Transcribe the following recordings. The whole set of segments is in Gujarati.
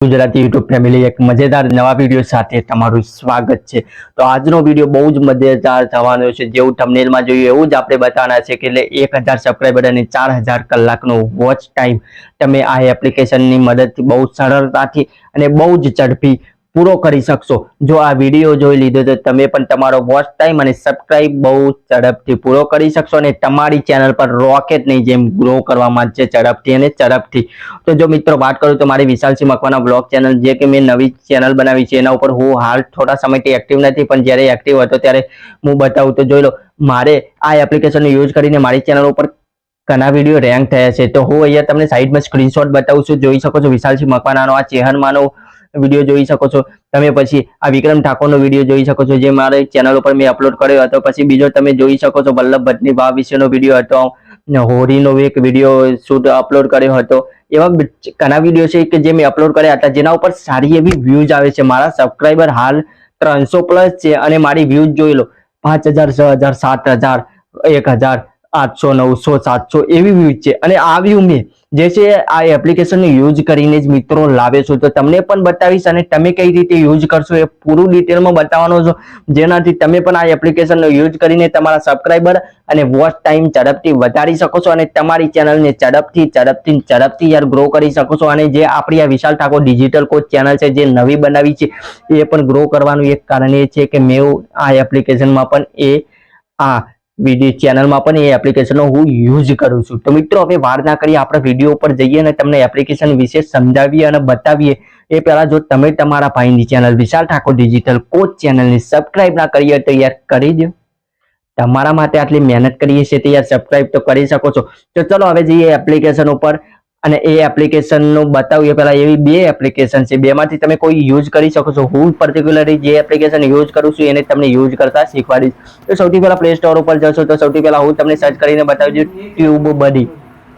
ગુજરાતી યુટ્યુબ ફેમિલી એક મજેદાર નવા વીડિયો સાથે તમારું સ્વાગત છે. તો આજનો વીડિયો બહુ જ મજેદાર થવાનો છે. જેવું થંબનેલમાં જોયું, એવું જ આપણે બતાવવાના છે કે એટલે એક હજાર સબસ્ક્રાઈબર અને ચાર હજાર કલાકનો વોચ ટાઈમ તમે આ એપ્લિકેશનની મદદથી બહુ સરળતાથી અને બહુ જ ઝડપી પૂરો કરી શકશો. જો આ વીડિયો જોઈ લીધો તો તમે પણ તમારો વોચ ટાઈમ અને સબસ્ક્રાઇબ બહુ ઝડપથી પૂરો કરી શકશો અને તમારી ચેનલ પર રોકેટની જેમ ગ્રો કરવા માંડશે ઝડપથી અને ઝડપથી. તો જો મિત્રો વાત કરું તો મારી વિશાલસિંહ મકવાના બ્લોગ ચેનલ જે કે મેં નવી ચેનલ બનાવી છે, એના ઉપર હું હાલ થોડા સમયથી એક્ટિવ નથી, પણ જ્યારે એક્ટિવ હતો ત્યારે હું બતાવું તો જોઈ લો, મારે આ એપ્લિકેશનનો યુઝ કરીને મારી ચેનલ ઉપર ઘણા વીડિયો રેન્ક થયા છે. તો હું અહીંયા તમને સાઈડમાં સ્ક્રીનશોટ બતાવું છું, જોઈ શકો છો વિશાલસિંહ મકવાનાનો આ ચેહનમાંનો વીડિયો જોઈ શકો છો. તમે પછી આ વિક્રમ ઠાકોરનો વીડિયો જોઈ શકો છો, જે મારે ચેનલ ઉપર મેં અપલોડ કર્યો હતો. પછી બીજો તમે જોઈ શકો છો વલ્લભ ભટ્ટની ભાવ વિશેનો વીડિયો હતો. હોળીનો એક વીડિયો શૂટ અપલોડ કર્યો હતો. એવા ઘણા વીડિયો છે કે જે મેં અપલોડ કર્યા હતા. જેના ઉપર સારી એવી વ્યૂઝ આવે છે. મારા સબસ્ક્રાઈબર હાલ ત્રણસો પ્લસ છે અને મારી વ્યૂઝ જોઈ લો. પાંચ હજાર, છ હજાર, સાત હજાર, એક હજાર. આઠસો, નવસો, સાતસો એવી વ્યૂઝ છે. અને આ વ્યૂ મેં જે છે આ એપ્લિકેશનનો યુઝ કરીને જ મિત્રો લાવે છું. તો તમને પણ બતાવીશ અને તમે કઈ રીતે યુઝ કરશો એ પૂરું ડિટેલમાં બતાવવાનો છો. જેનાથી તમે પણ આ એપ્લિકેશનનો યુઝ કરીને તમારા સબસ્ક્રાઈબર અને વોચ ટાઈમ ઝડપથી વધારી શકો છો અને તમારી ચેનલને ઝડપથી ઝડપથી ઝડપથી યાર ગ્રો કરી શકો છો. અને જે આપણી આ Vishal Thakor digital coach channel છે જે નવી બનાવી છે, એ પણ ગ્રો કરવાનું એક કારણ એ છે કે મેં આ એપ્લિકેશનમાં પણ એ આ વીડિયો ચેનલમાં પણ એ એપ્લિકેશનનો હું યુઝ કરું છું. તો મિત્રો, હવે વાર ના કરી આપણે વીડિયો ઉપર જઈએ અને તમને એપ્લિકેશન વિશે સમજાવીએ અને બતાવીએ. એ પહેલાં જો તમે તમારા ભાઈની channel Vishal Thakor digital coach ચેનલને સબસ્ક્રાઇબ ના કરી હોય તો યાર કરી દો તમારા માટે આટલી મહેનત કરીએ છીએ તો યાર સબસ્ક્રાઇબ તો કરી શકો છો. તો ચલો, હવે જઈએ એપ્લિકેશન ઉપર. અને એ એપ્લિકેશનનું બતાવીએ પહેલાં એવી બે એપ્લિકેશન છે. બેમાંથી તમે કોઈ યુઝ કરી શકો છો. હું પર્ટિક્યુલરલી જે એપ્લિકેશન યુઝ કરું છું એને તમને યુઝ કરતા શીખવાડીશ. તો સૌથી પહેલાં પ્લે સ્ટોર ઉપર જશો તો સૌથી પહેલાં હું તમને સર્ચ કરીને બતાવી છું ટ્યુબ બડી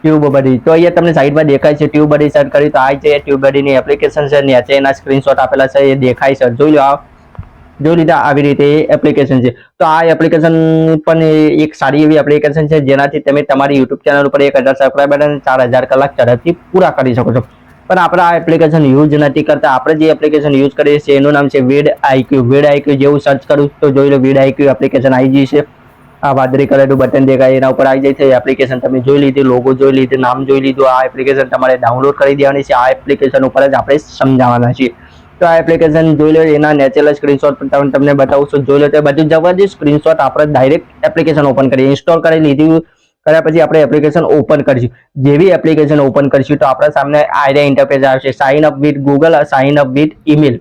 ટ્યુબ બડી તો અહીંયા તમને સાઈડમાં દેખાય છે. ટ્યુબ બડી સર્ચ કરી. તો આ છે ટ્યુબ બડીની એપ્લિકેશન છે નીચે એના સ્ક્રીનશોટ આપેલા છે. એ દેખાય છે. જોઈ લો આ. જોઈ લીધા આવી રીતે એપ્લિકેશન છે. તો આ એપ્લિકેશન પણ એક સારી એવી એપ્લિકેશન છે, જેનાથી તમે તમારી યુટ્યુબ ચેનલ ઉપર એક હજાર સબસ્ક્રાઈબર અને ચાર હજાર કલાક ઝડપથી પૂરા કરી શકો છો. પણ આપણે આ એપ્લિકેશન યુઝ નથી કરતા. આપણે જે એપ્લિકેશન યુઝ કરીએ છીએ, એનું નામ છે વેડ આઈક્યુ વેડ આઈક્યુ જેવું સર્ચ કરું તો જોઈ લો વેડ આઈક્યુ એપ્લિકેશન આવી જશે આ વાદળી કલરનું બટન દેખાય, એના ઉપર આવી જાય છે. એપ્લિકેશન તમે જોઈ લીધી લોગો જોઈ લીધી, નામ જોઈ લીધું. આ એપ્લિકેશન તમારે ડાઉનલોડ કરી દેવાની છે. આ એપ્લિકેશન ઉપર જ આપણે સમજાવવાના છીએ. તો આ એપ્લિકેશન જોઈ લો, એના નેચરલ સ્ક્રીનશોટ પણ તમને તમને બતાવું જોઈ લો, તો બધું જબરજસ્ત સ્ક્રીનશોટ આપણે ડાયરેક્ટ એપ્લિકેશન ઓપન કરીએ. ઇન્સ્ટોલ કરી લીધી કર્યા પછી આપણે એપ્લિકેશન ઓપન કરીશું. જેવી એપ્લિકેશન ઓપન કરીશું, તો આપણા સામે આઈડિયા ઇન્ટરફેસ આવશે. Sign up with Google sign up with email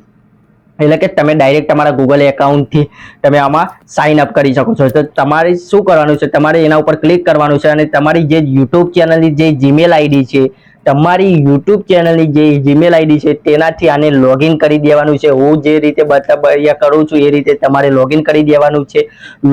એટલે કે તમે ડાયરેક્ટ તમારા ગૂગલ એકાઉન્ટથી તમે આમાં સાઇન અપ કરી શકો છો. તો તમારે શું કરવાનું છે? તમારે એના ઉપર ક્લિક કરવાનું છે અને તમારી જે યુટ્યુબ ચેનલની જે જીમેલ આઈડી છે તમારી યુટ્યુબ ચેનલની જે જીમેલ આઈડી છે, તેનાથી આને લોગિન કરી દેવાનું છે. હું જે રીતે બતાવ્યા કરું છું, એ રીતે તમારે લોગિન કરી દેવાનું છે.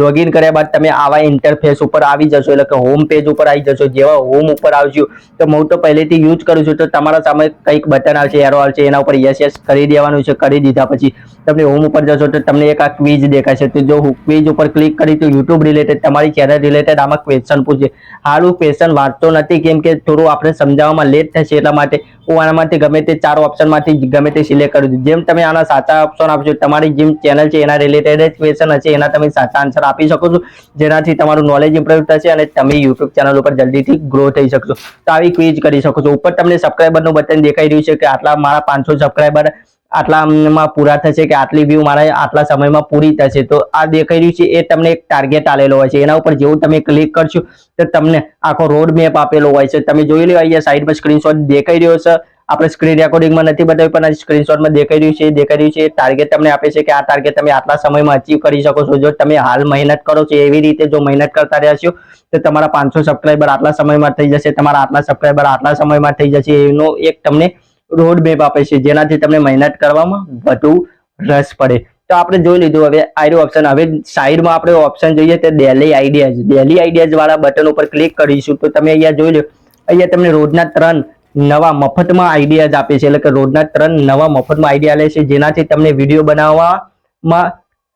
લોગિન કર્યા બાદ તમે આવા ઇન્ટરફેસ ઉપર આવી જશો, એટલે કે હોમ પેજ ઉપર આવી જશો. જેવા હોમ ઉપર આવશો, તો હું તો પહેલેથી યુઝ કરું છું. તો તમારા સામે કંઈક બટન આવશે એરો આવશે, એના ઉપર યસ યસ કરી દેવાનું છે, કરી દીધા પછી તમે હોમ ઉપર જશો, તો તમને એક આ ક્વિઝ દેખાશે. તો જો હું ક્વિઝ ઉપર ક્લિક કરી તો યુટ્યુબ રિલેટેડ તમારી ચેનલ રિલેટેડ આમાં ક્વેશ્ચન પૂછે. હાલ હું ક્વેશ્ચન વાંચતો નથી, કેમ કે થોડું આપણે સમજાવવામાં લેટ થશે એટલા માટે હું આનામાંથી ગમે તે ચાર ઓપ્શનમાંથી ગમે તે સિલેક્ટ કરું છું જેમ તમે આના સાચા ઓપ્શન આપશો, તમારી જેમ ચેનલ છે, એના રિલેટેડ જ ક્વેશ્ચન હશે, એના તમે સાચા આન્સર આપી શકો છો, જેનાથી તમારું નોલેજ ઇમ્પ્રુવ થશે અને તમે યુટ્યુબ ચેનલ ઉપર જલ્દીથી ગ્રો થઈ શકશો. તો આવી ક્વિઝ કરી શકો છો. ઉપર તમને સબસ્ક્રાઈબરનું બટન દેખાઈ રહ્યું છે કે આટલા મારા પાંચસો સબસ્ક્રાઈબર આટલામાં પૂરા થશે કે આટલી વ્યૂ મારા આટલા સમયમાં પૂરી થશે. તો આ દેખાઈ રહ્યું છે, એ તમને એક ટાર્ગેટ આલેલો હોય છે. એના ઉપર જેવું તમે ક્લિક કરશો, તો તમને આખો રોડ મેપ આપેલો હોય છે. તમે જોઈ લો અહીંયા સાઈડમાં સ્ક્રીનશોટ દેખાઈ રહ્યો છે. આપણે સ્ક્રીન રેકોર્ડિંગમાં નથી બતાવ્યું, પણ સ્ક્રીનશોટમાં દેખાઈ રહ્યું છે. એ દેખાઈ રહ્યું છે. એ ટાર્ગેટ તમને આપે છે કે આ ટાર્ગેટ તમે આટલા સમયમાં અચીવ કરી શકો છો. જો તમે હાલ મહેનત કરો છો, એવી રીતે જો મહેનત કરતા રહેશો તો તમારા પાંચસો સબસ્ક્રાઈબર આટલા સમયમાં થઈ જશે. તમારા આટલા સબસ્ક્રાઈબર આટલા સમયમાં થઈ જશે. એનો એક તમને રોડ મેપ આપે છે, જેનાથી તમને મહેનત કરવામાં વધુ રસ પડે. તો આપણે જોઈ લીધું, હવે આયરો ઓપ્શન હવે સાઈડમાં આપણે ઓપ્શન જોઈએ તો ડેલી આઈડિયાઝ ડેલી આઈડિયાઝ વાળા બટન ઉપર ક્લિક કરીશું તો તમે અહીંયા જોઈ લો, અહીંયા તમને રોજના ત્રણ નવા મફતમાં આઈડિયાઝ આપે છે. એટલે કે રોજના ત્રણ નવા મફતમાં આઈડિયા લે છે, જેનાથી તમને વીડિયો બનાવવામાં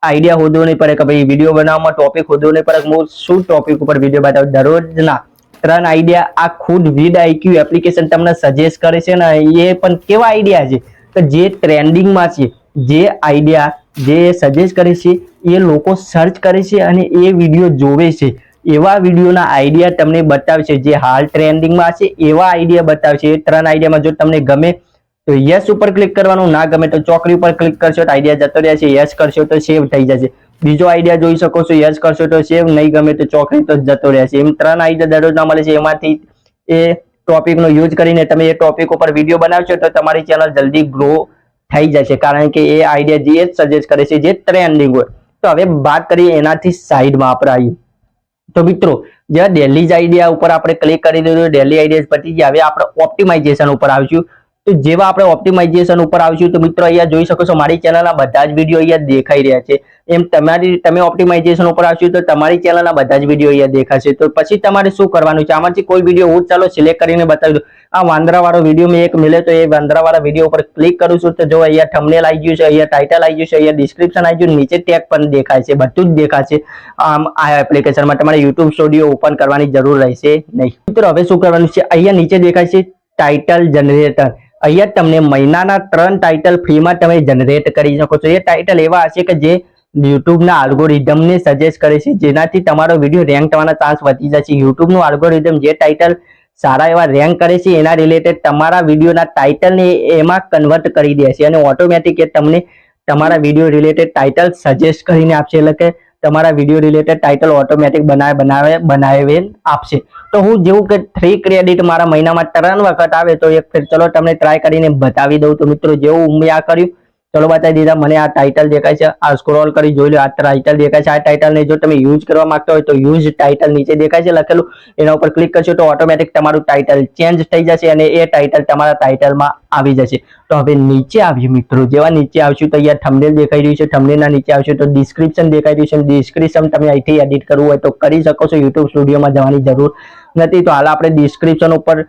આઈડિયા હોદવો નહીં પડે. કે ભાઈ વીડિયો બનાવવામાં ટોપિક હોદવો નહીં પડે. હું શું ટોપિક ઉપર વીડિયો બતાવું દરરોજના ત્રણ આઈડિયા આ ખુદ વિડ આઈક્યુ એપ્લિકેશન તમને સજેસ્ટ કરે છે ને એ પણ કેવા આઈડિયા છે? કે જે ટ્રેન્ડિંગમાં છે, જે આઈડિયા જે સજેસ્ટ કરે છે, એ લોકો સર્ચ કરે છે અને એ વીડિયો જોવે છે. એવા વિડીયોના આઈડિયા તમને બતાવશે. જે હાલ ટ્રેન્ડિંગમાં છે, એવા આઈડિયા બતાવશે. એ ત્રણ આઈડિયામાં જો તમને ગમે તો યસ ઉપર ક્લિક કરવાનું, ના ગમે તો ચોકડી ઉપર ક્લિક કરશો તો આઈડિયા જતો રહેશે યસ કરશો તો સેવ થઈ જશે. બીજો આઈડિયા જોઈ શકો છો યસ કરશો તો સેવ નહીં ગમે તો ચોકડી તો જતો રહેશે. એમ ત્રણ આઈડિયા દરરોજના મળે છે, એમાંથી એ ટોપિકનો યુઝ કરીને તમે એ ટોપિક ઉપર વીડિયો બનાવશો તો તમારી ચેનલ જલ્દી ગ્રો થઈ જશે. કારણ કે એ આઈડિયા જે સજેસ્ટ કરે છે, જે ટ્રેન્ડિંગ હોય. તો હવે વાત કરીએ એનાથી સાઈડમાં આપણે આવીએ. તો મિત્રો, જ્યાં ડેલી જ આઈડિયા ઉપર આપણે ક્લિક કરી દીધું ડેલી આઈડિયા પતી ગયા. હવે આપણે ઓપ્ટિમાઇઝેશન ઉપર આવીશું. તો જેવા આપણે ઓપ્ટિમાઇઝેશન ઉપર આવીશું તો મિત્રો અહીંયા જોઈ શકો છો મારી ચેનલના બધા જ વીડિયો અહીંયા દેખાઈ રહ્યા છે. એમ તમારી, તમે ઓપ્ટિમાઇઝેશન ઉપર આવશો તો તમારી ચેનલના બધા જ વીડિયો અહીંયા દેખાશે. તો પછી તમારે શું કરવાનું છે? આમાંથી કોઈ વીડિયો હું ચાલો સિલેક્ટ કરીને બતાવી દઉં. આ વાંદરાવાળો વીડિયો મેં એક મળે તો એ વાંદરાવાળા વીડિયો ઉપર ક્લિક કરું છું તો જો અહીંયા થંબનેલ આવી ગયું છે, અહીંયા ટાઇટલ આવી ગયું છે, અહીંયા ડિસ્ક્રિપ્શન આવી ગયું, નીચે ટેગ પણ દેખાય છે, બધું જ દેખાશે આમ આ એપ્લિકેશનમાં તમારે યુટ્યુબ સ્ટુડિયો ઓપન કરવાની જરૂર રહેશે નહીં. મિત્રો હવે શું કરવાનું છે? અહીંયા નીચે દેખાય છે ટાઇટલ જનરેટર અહીંયા તમને મહિનાના ત્રણ ટાઇટલ ફ્રીમાં તમે જનરેટ કરી શકો છો. એ ટાઇટલ એવા હશે કે જે યુટ્યુબના આલ્ગોરિધમને સજેસ્ટ કરે છે. જેનાથી તમારો વીડિયો રેન્ક થવાના ચાન્સ વધી જશે. યુટ્યુબનું આલ્ગોરિધમ જે ટાઇટલ સારા એવા રેન્ક કરે છે, એના રિલેટેડ તમારા વિડીયોના ટાઇટલને એમાં કન્વર્ટ કરી દે છે. અને ઓટોમેટિક એ તમને તમારા વીડિયો રિલેટેડ ટાઇટલ સજેસ્ટ કરીને આપશે. એટલે કે તમારા વીડિયો રિલેટેડ ટાઇટલ ઓટોમેટિક બનાવે બનાવે બનાવે આપશે. તો હું જેવું કે થ્રી ક્રેડિટ મારા મહિનામાં ત્રણ વખત આવે તો એક ફેર ચલો તમને ટ્રાય કરીને બતાવી દઉં તો મિત્રો જેવું મેં આ કર્યું ચલો બતાવી દીધા, મને આ ટાઇટલ દેખાય છે. આ સ્ક્રોલ કરી જોઈ લો, આ ટાઇટલ દેખાય છે. આ ટાઇટલને જો તમે યુઝ કરવા માંગતા હોય તો યુઝ ટાઇટલ નીચે દેખાય છે લખેલું. એના ઉપર ક્લિક કરશો તો ઓટોમેટિક તમારું ટાઇટલ ચેન્જ થઈ જશે અને એ ટાઇટલ તમારા ટાઇટલમાં આવી જશે. તો હવે નીચે આવ્યું મિત્રો. જેવા નીચે આવશું તો અહીંયા થંબનેલ દેખાઈ રહ્યું છે. થંબનેલના નીચે આવશું તો ડિસ્ક્રિપ્શન દેખાઈ રહ્યું છે. ડિસ્ક્રિપ્શન તમે અહીંથી એડિટ કરવું હોય તો કરી શકો છો. યુટ્યુબ સ્ટુડિયોમાં જવાની જરૂર નથી. તો હાલ આપણે ડિસ્ક્રિપ્શન ઉપર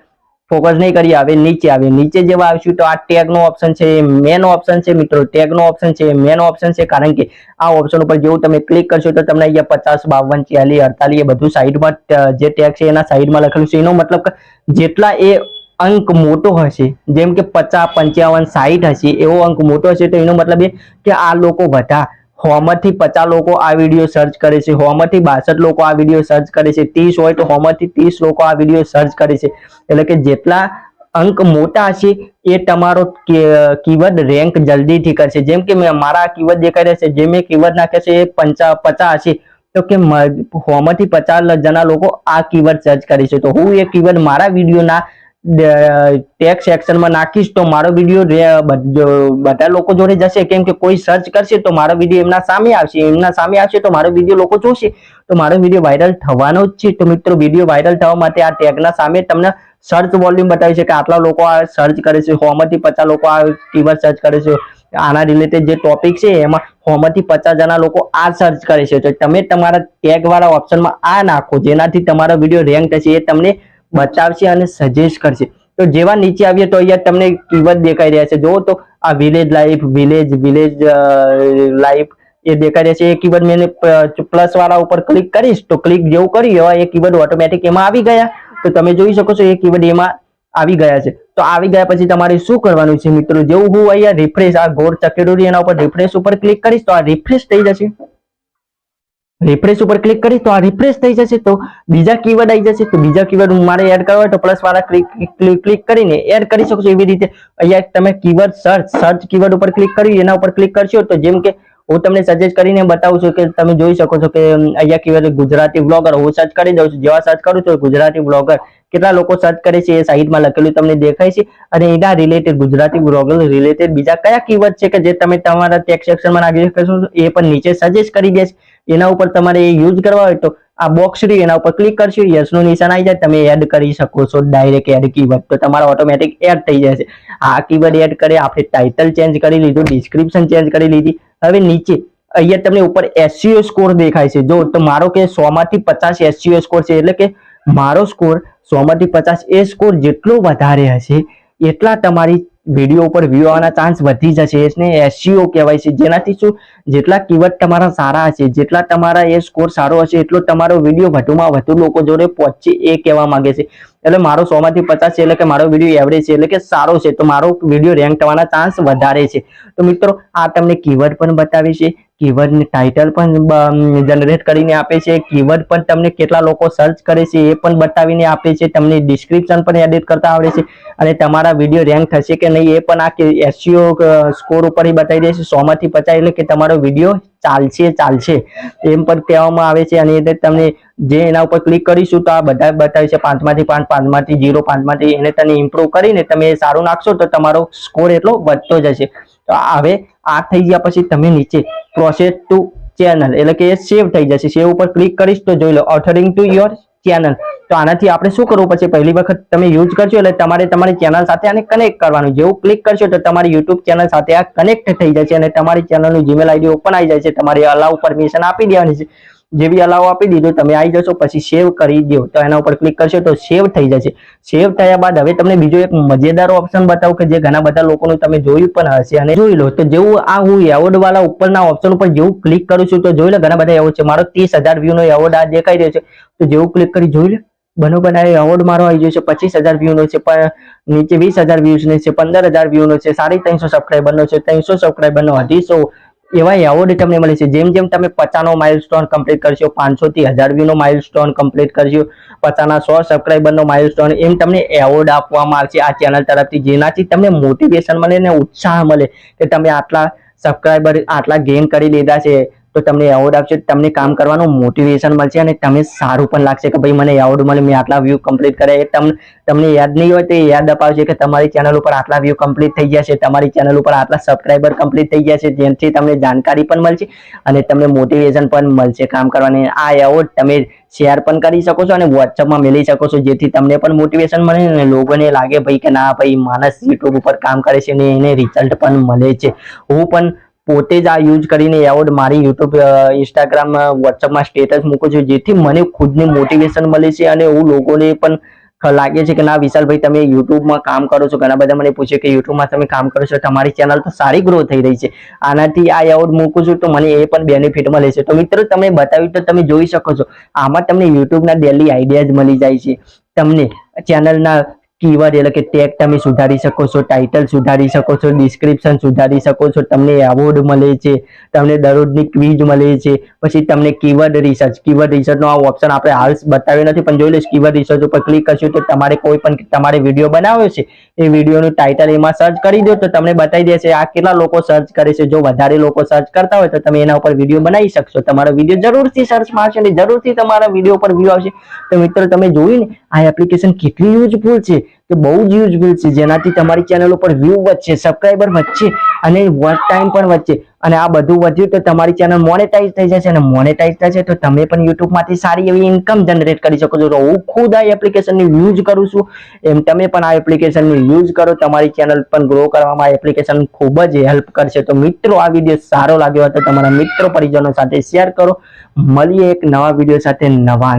ફોકસ નહીં કરીએ, હવે નીચે આવે. નીચે જેવા આવશું તો આ ટેગ નો ઓપ્શન છે મેન ઓપ્શન છે, મિત્રો. ટેગ નો ઓપ્શન છે મેન ઓપ્શન છે, કારણ કે આ ઓપ્શન ઉપર જેવું તમે ક્લિક કરશો તો તમને અહીંયા પચાસ, બાવન ચાલીસ અડતાલીસ એ બધું સાઈડમાં જે ટેગ છે એના સાઈડમાં લખેલું છે. એનો મતલબ જેટલા એ અંક મોટો હશે, જેમ કે પચાસ, પંચાવન, સાઈઠ હશે, એવો અંક મોટો હશે તો એનો મતલબ એ કે આ લોકો બધા હોમથી પચાસ લોકો આ વીડિયો સર્ચ કરે છે, હોમાંથી બાસઠ લોકો આ વીડિયો સર્ચ કરે છે, ત્રીસ હોય તો હોમાંથી ત્રીસ લોકો આ વીડિયો સર્ચ કરે છે. એટલે કે જેટલા અંક મોટા હશે એ તમારો કીવર્ડ રેન્ક જલ્દીથી કરશે. જેમ કે મેં મારા કીવર્ડ દેખાઈ છે, જે મેં કીવર્ડ નાખ્યા છે એ પંચા, પચાસ હશે. તો કે હોમાંથી પચાસ જણા લોકો આ કીવર્ડ સર્ચ કરે છે. તો હું એ કીવર્ડ મારા વિડીયોના ટેક્સ સેક્શનમાં નાખીશ તો મારો વીડિયો બધા લોકો જોડે જશે. કેમ કે કોઈ સર્ચ કરશે તો મારો વીડિયો એમના સામે આવશે. એમના સામે આવશે તો મારો વીડિયો લોકો જોશે. તો મારો વીડિયો વાયરલ થવાનો જ છે. તો મિત્રો વીડિયો વાયરલ થવા માટે આ ટેગના સામે તમને સર્ચ વોલ્યુમ બતાવી છે કે આટલા લોકો આ સર્ચ કરે છે. હોમાંથી પચાસ લોકો આ કીવર્ડ સર્ચ કરે છે. આના રિલેટેડ જે ટોપિક છે, એમાં હોમાંથી પચાસ જણા લોકો આ સર્ચ કરે છે. તો તમે તમારા ટેગ વાળા ઓપ્શનમાં આ નાખો. જેનાથી તમારો વીડિયો રેન્ક થશે એ તમને બચાવશે અને સજેસ્ટ કરશે. તો જેવા નીચે આવીએ તો અહીંયા તમને કિંમત દેખાઈ રહ્યા છે જુઓ તો આ village life village village life એ દેખાઈ રહ્યા છે એ કીવર્ડ મેં પ્લસ વાળા ઉપર ક્લિક કરીશ તો ક્લિક જેવું કર્યું એવા એ કીવર્ડ ઓટોમેટિક એમાં આવી ગયા. તો તમે જોઈ શકો છો એ કીવર્ડ એમાં આવી ગયા છે. તો આવી ગયા પછી તમારે શું કરવાનું છે મિત્રો? જેવું હું અહીંયા રિફ્રેશ આ ગોળ ચકેડોરી એના ઉપર રિફ્રેશ ઉપર ક્લિક કરીશ તો આ રિફ્રેશ થઈ જશે. રિફ્રેશ ઉપર ક્લિક કરી તો આ રિફ્રેશ થઈ જશે તો બીજા કીવર્ડ આવી જશે. તો બીજા કીવર્ડ મારે એડ કરવા તો પ્લસ વાળા ક્લિક કરીને એડ કરી શકો છો એવી રીતે. અહીંયા તમે કીવર્ડ સર્ચ સર્ચ કીવર્ડ ઉપર ક્લિક કરી, એના ઉપર ક્લિક કરશો તો જેમ કે હું તમને સજેસ્ટ કરીને બતાવું છું કે તમે જોઈ શકો છો કે અહીંયા કેવી ગુજરાતી બ્લોગર હું સર્ચ કરી દઉં છું. જેવા સર્ચ કરું છું, ગુજરાતી બ્લોગર કેટલા લોકો સર્ચ કરે છે એ સાઈડમાં લખેલું તમને દેખાય છે. અને એના રિલેટેડ ગુજરાતી બ્લોગર રિલેટેડ બીજા કયા કીવર્ડ છે કે જે તમે તમારા ટેક્સ સેક્શનમાં નાખી શકો છો, એ પણ નીચે સજેસ્ટ કરી દેશે એના ઉપર તમારે યુઝ કરવા હોય તો આ બોક્સ રહ્યું એના ઉપર ક્લિક કરશો યસનું નિશાન આવી જાય, તમે એડ કરી શકો છો ડાયરેક્ટ એડ કીવર્ડ તો તમારો ઓટોમેટિક એડ થઈ જશે. આ કીવર્ડ એડ કરે, આપણે ટાઇટલ ચેન્જ કરી લીધું ડિસ્ક્રિપ્શન ચેન્જ કરી લીધી. હવે નીચે, અહીંયા તમને ઉપર એસસીઓ સ્કોર દેખાય છે. જો તો મારો કે સો માંથી પચાસ એસસીઓ સ્કોર છે, એટલે કે મારો સ્કોર સો માંથી પચાસ એ સ્કોર જેટલો વધારે હશે, એટલા તમારી વીડિયો ઉપર વ્યૂ આવવાના ચાન્સ વધી જશે. એને એસસીઓ કહેવાય છે. જેનાથી શું? જેટલા કીવર્ડ તમારા સારા હશે, જેટલા તમારા એ સ્કોર સારો હશે, એટલો તમારો વીડિયો વધુમાં વધુ લોકો જોડે પહોંચે એ કહેવા માંગે છે. એટલે મારો સો માંથી પચાસ છે, એટલે કે મારો વીડિયો એવરેજ છે, એટલે કે સારો છે. તો મારો વીડિયો રેન્ક થવાના ચાન્સ વધારે છે. તો મિત્રો, આ તમને કીવર્ડ પણ બતાવે છે. કીવર્ડની ટાઇટલ પણ જનરેટ કરીને આપે છે. કીવર્ડ પણ તમને કેટલા લોકો સર્ચ કરે છે એ પણ બતાવીને આપે છે. તમને ડિસ્ક્રિપ્શન પણ એડિટ કરતા આવડે છે. અને તમારા વીડિયો રેન્ક થશે કે નહીં એ પણ આ એસસીઓ સ્કોર ઉપર બતાવી દે સો માંથી પચાસ એટલે કે તમારો વીડિયો ચાલશે ચાલશે. એમ પણ કહેવામાં આવે છે. અને તમને જે એના ઉપર ક્લિક કરીશું તો આ બધા બતાવે છે. પાંચમાંથી પાંચ, પાંચમાંથી જીરો પાંચમાંથી, એને તમે ઇમ્પ્રુવ કરીને તમે સારું નાખશો તો તમારો સ્કોર એટલો વધતો જશે. તો હવે આ થઈ ગયા પછી તમે નીચે પ્રોસેસ ટુ ચેનલ એટલે કે સેવ થઈ જશે. સેવ ઉપર ક્લિક કરીશ તો જોઈ લો ઓથરિંગ ટુ યોર ચેનલ તો આનાથી આપણે શું કરવું પછી પહેલી વખત તમે યુઝ કરશો એટલે તમારે તમારી ચેનલ સાથે આને કનેક્ટ કરવાનું. જેવું ક્લિક કરશો તો તમારી યુટ્યુબ ચેનલ સાથે આ કનેક્ટ થઈ જશે અને તમારી ચેનલનું જીમેલ આઈડી ઓપન આવી જાય છે. તમારે અલાઉ પરમિશન આપી દેવાની છે. જેવી અલાવ આપી દીધું, તમે આવી જશો, પછી સેવ કરી દો તો એના ઉપર ક્લિક કરશો તો સેવ થઈ જશે. સેવ થયા બાદ હવે તમને બીજો એક મજેદાર ઓપ્શન બતાવું કે જે ઘણા બધા લોકોનું તમે જોયું પણ હશે અને જોઈ લો. તો જેવું આ હું એવોર્ડ વાળા ઉપરના ઓપ્શન ઉપર જેવું ક્લિક કરું છું, તો જોઈ લો ઘણા બધા એવોર્ડ છે. મારો ત્રીસ હજાર વ્યૂનો એવોર્ડ આ દેખાઈ રહ્યો છે. તો જેવું ક્લિક કરી જોઈ લો. બનો બનાવી એવોર્ડ મારો આવી ગયો છે. પચીસ હજાર વ્યૂનો છે પણ નીચે વીસ હજાર વ્યૂઝ છે, પંદર હજાર વ્યૂનો છે, સાડી ત્રણસો સબસ્ક્રાઈબરનો છે. ત્રણસો સબસ્ક્રાઈબરનો અઢીસો એવા એવોર્ડ તમને મળે છે. જેમ જેમ તમે પચાસનો માઇલસ્ટોન કમ્પ્લીટ કરશો પાંચસો થી હજાર વ્યૂ નો માઇલસ્ટોન કમ્પ્લીટ કરશો, પચાસના સો સબસ્ક્રાઈબર નો માઇલસ્ટોન એમ તમને એવોર્ડ આપવામાં આવશે આ ચેનલ તરફથી. જેનાથી તમને મોટિવેશન મળે ને ઉત્સાહ મળે કે તમે આટલા સબસ્ક્રાઈબર આટલા ગેઇન કરી લીધા છે. તો તમને એવોર્ડ આપશે. તમને કામ કરવાનું મોટિવેશન મળશે અને તમને સારું પણ લાગશે કે ભાઈ મને એવોર્ડ મળે મેં આટલા વ્યૂ કમ્પ્લીટ કર્યા. તમને તમને યાદ નહીં હોય તો યાદ અપાવશે કે તમારી ચેનલ ઉપર આટલા વ્યૂ કમ્પ્લીટ થઈ ગયા છે. તમારી ચેનલ ઉપર આટલા સબસ્ક્રાઈબર કમ્પ્લીટ થઈ ગયા છે. જેનાથી તમને જાણકારી પણ મળશે અને તમને મોટિવેશન પણ મળશે કામ કરવાની. આ એવોર્ડ તમે શેર પણ કરી શકો છો અને વોટ્સઅપમાં મેળવી શકો છો, જેથી તમને પણ મોટિવેશન મળે અને લોકોને લાગે ભાઈ કે ના ભાઈ માણસ યુટ્યુબ ઉપર કામ કરે છે ને એને રિઝલ્ટ પણ મળે છે. હું પણ પોતે જ આ યુઝ કરીને એવોર્ડ મારી યુટ્યુબ ઇન્સ્ટાગ્રામ વોટ્સઅપમાં સ્ટેટસ મૂકું છું, જેથી મને ખુદને મોટિવેશન મળે છે અને હું લોકોને પણ લાગે છે કે ના, વિશાલભાઈ, તમે યુટ્યુબમાં કામ કરો છો. ઘણા બધા મને પૂછે કે યુટ્યુબમાં તમે કામ કરો છો. તમારી ચેનલ તો સારી ગ્રો થઈ રહી છે. આનાથી આ એવોર્ડ મૂકું છું તો મને એ પણ બેનિફિટ મળે છે. તો મિત્રો, તમે બતાવ્યું તો તમે જોઈ શકો છો. આમાં તમને યુટ્યુબના ડેલી આઈડિયા જ મળી જાય છે. તમને ચેનલના કીવર્ડ એટલે કે ટેગ તમે સુધારી શકો છો ટાઇટલ સુધારી શકો છો ડિસ્ક્રિપ્શન સુધારી શકો છો, તમને એવોર્ડ મળે છે, તમને દરરોજની ક્વિઝ મળે છે, પછી તમને કીવર્ડ રિસર્ચ કીવર્ડ રિસર્ચનો આ ઓપ્શન આપણે હાલ બતાવ્યો નથી, પણ જોઈ લઈશ કીવર્ડ રિસર્ચ ઉપર ક્લિક કરશું તો તમારે કોઈ પણ તમારે વીડિયો બનાવ્યો છે, એ વિડીયોનું ટાઇટલ એમાં સર્ચ કરી દો તો તમને બતાવી દેશે આ કેટલા લોકો સર્ચ કરે છે, જો વધારે લોકો સર્ચ કરતા હોય તો તમે એના ઉપર વીડિયો બનાવી શકશો, તમારો વીડિયો જરૂરથી સર્ચ મારશે અને જરૂરથી તમારા વીડિયો પર વ્યૂ આવશે. તો મિત્રો, તમે જોયું ને આ એપ્લિકેશન કેટલી યુઝફુલ છે? કે બહુ જ યુઝફુલ છે. જેનાથી તમારી ચેનલ ઉપર વ્યૂ વધશે સબસ્ક્રાઈબર વધશે અને વોચ ટાઈમ પણ વધશે. અને આ બધું વધ્યું તો તમારી ચેનલ મોનેટાઈઝ થઈ જશે અને મોનેટાઈઝ થશે તો તમે પણ યુટ્યુબમાંથી સારી એવી ઇન્કમ જનરેટ કરી શકો છો. તો હું ખુદ આ એપ્લિકેશનની યુઝ કરું છું, એમ તમે પણ આ એપ્લિકેશનની યુઝ કરો. તમારી ચેનલ પણ ગ્રો કરવામાં આ એપ્લિકેશન ખૂબ જ હેલ્પ કરશે. તો મિત્રો, આ વીડિયો સારો લાગ્યો તો તમારા મિત્રો પરિજનો સાથે શેર કરો. મળીએ એક નવા વીડિયો સાથે નવા